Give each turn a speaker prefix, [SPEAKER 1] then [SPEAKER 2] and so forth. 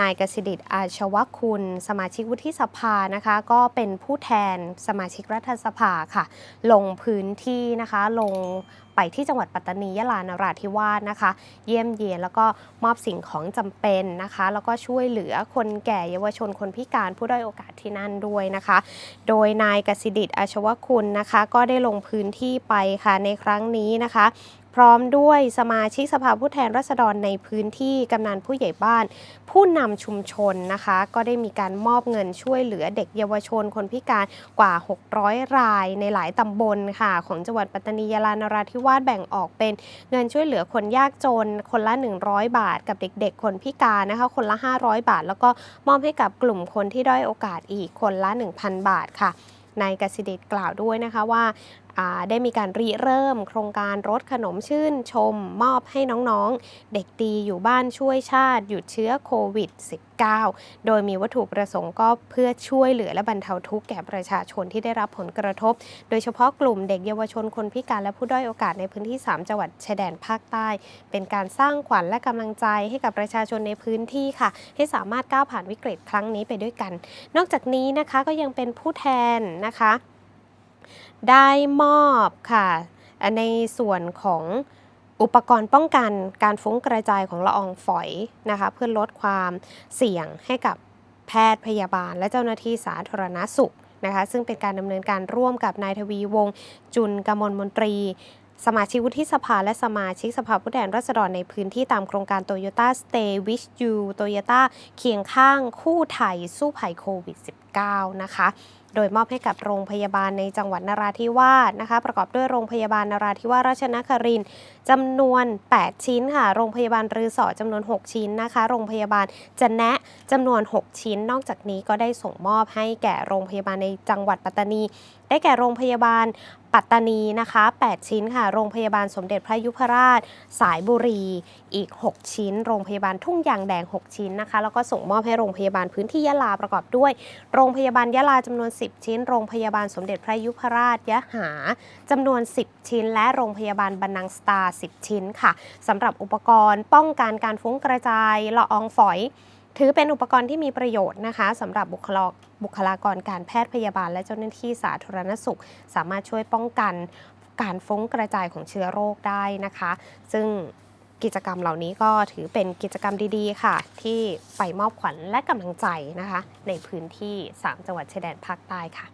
[SPEAKER 1] นายกสิดิตอาชวคุณ สมาชิกวุฒิสภานะคะ ก็เป็นผู้แทนสมาชิกรัฐสภาค่ะ ลงพื้นที่นะคะ ลงไปที่จังหวัดปัตตานียะลานราธิวาสนะคะ เยี่ยมเยียนแล้วก็มอบสิ่งของจำเป็นนะคะ แล้วก็ช่วยเหลือคนแก่เยาวชนคนพิการผู้ด้อยโอกาสที่นั่นด้วยนะคะ โดยนายกสิดิตอาชวคุณนะคะ ก็ได้ลงพื้นที่ไปค่ะในครั้งนี้นะคะ พร้อมด้วยสมาชิกสภาผู้แทนราษฎรในพื้นที่กำนันผู้ใหญ่บ้าน ผู้นำชุมชนนะคะ ก็ได้มีการมอบเงินช่วยเหลือเด็กเยาวชนคนพิการกว่า 600 รายในหลายตำบลค่ะ ของจังหวัดปัตตานียาลานราธิวาสแบ่งออกเป็นเงินช่วยเหลือคนยากจน คนละ 100 บาท กับเด็ก ๆ คนพิการนะคะ คนละ 500 บาท แล้วก็มอบให้กับกลุ่มคนที่ด้อยโอกาสอีกคนละ 1,000 บาทค่ะนายกสิเดชกล่าวด้วยนะคะว่าอ่า ได้มีการริเริ่ม โครงการรถขนมชื่นชม มอบให้น้องๆ เด็กดีอยู่บ้านช่วยชาติ หยุดเชื้อโควิด -19 โดยมีวัตถุประสงค์ก็เพื่อช่วยเหลือและบรรเทาทุกข์แก่ประชาชนที่ได้รับผลกระทบ โดยเฉพาะกลุ่มเด็กเยาวชนคนพิการและผู้ด้อยโอกาสในพื้นที่ 3 จังหวัดชายแดนภาคใต้ เป็นการสร้างขวัญและกำลังใจให้กับประชาชนในพื้นที่ค่ะ ให้สามารถก้าวผ่านวิกฤตครั้งนี้ไปด้วยกัน นอกจากนี้นะคะก็ยังเป็นผู้แทนนะคะ ได้มอบค่ะในส่วนของอุปกรณ์ป้องกันการฟุ้งกระจายของละอองฝอยนะคะเพื่อลดความเสี่ยงให้กับแพทย์พยาบาล และเจ้าหน้าที่สาธารณสุขนะคะซึ่งเป็นการดำเนินการร่วมกับนายทวีวงศ์จุนกมลมนตรี สมาชิกวุฒิสภาและสมาชิกสภาผู้แทนราษฎรในพื้นที่ตามโครงการ Toyota Stay with You Toyota เคียงข้างคู่ไทยสู้ภัยโควิด -19 นะคะ โดยมอบให้กับโรงพยาบาลในจังหวัดนราธิวาสนะคะ ประกอบด้วยโรงพยาบาลนราธิวาสราชนครินจำนวน 8 ชิ้นค่ะ โรงพยาบาลรือสอจำนวน 6 ชิ้นนะคะ โรงพยาบาลจะแนะจำนวน 6 ชิ้น นอกจากนี้ก็ได้ส่งมอบให้แก่โรงพยาบาลในจังหวัดปัตตานี ได้แก่โรงพยาบาลปัตตานีนะคะ 8 ชิ้นค่ะ โรงพยาบาลสมเด็จพระยุพราช สายบุรี อีก 6 ชิ้น โรงพยาบาลทุ่งยางแดง 6 ชิ้นนะคะ แล้วก็ส่งมอบให้โรงพยาบาลพื้นที่ยะลาประกอบด้วย โรงพยาบาลยะลาจำนวน10 ชิ้น โรงพยาบาลสมเด็จพระยุพราชยะหาจำนวน 10 ชิ้น และโรงพยาบาลบันนังสตาร์ 10 ชิ้นค่ะสำหรับอุปกรณ์ป้องกันการฟุ้งกระจายละอองฝอย ถือเป็นอุปกรณ์ที่มีประโยชน์นะคะสำหรับบุคลาบุคลากรการแพทย์พยาบาล และเจ้าหน้าที่สาธารณสุข สามารถช่วยป้องกันการฟุ้งกระจายของเชื้อโรคได้นะคะ ซึ่ง กิจกรรมเหล่านี้ก็ถือเป็นกิจกรรมดีๆ ค่ะ ที่ไปมอบขวัญและกำลังใจนะคะ ในพื้นที่ 3 จังหวัดชายแดนภาคใต้ค่ะ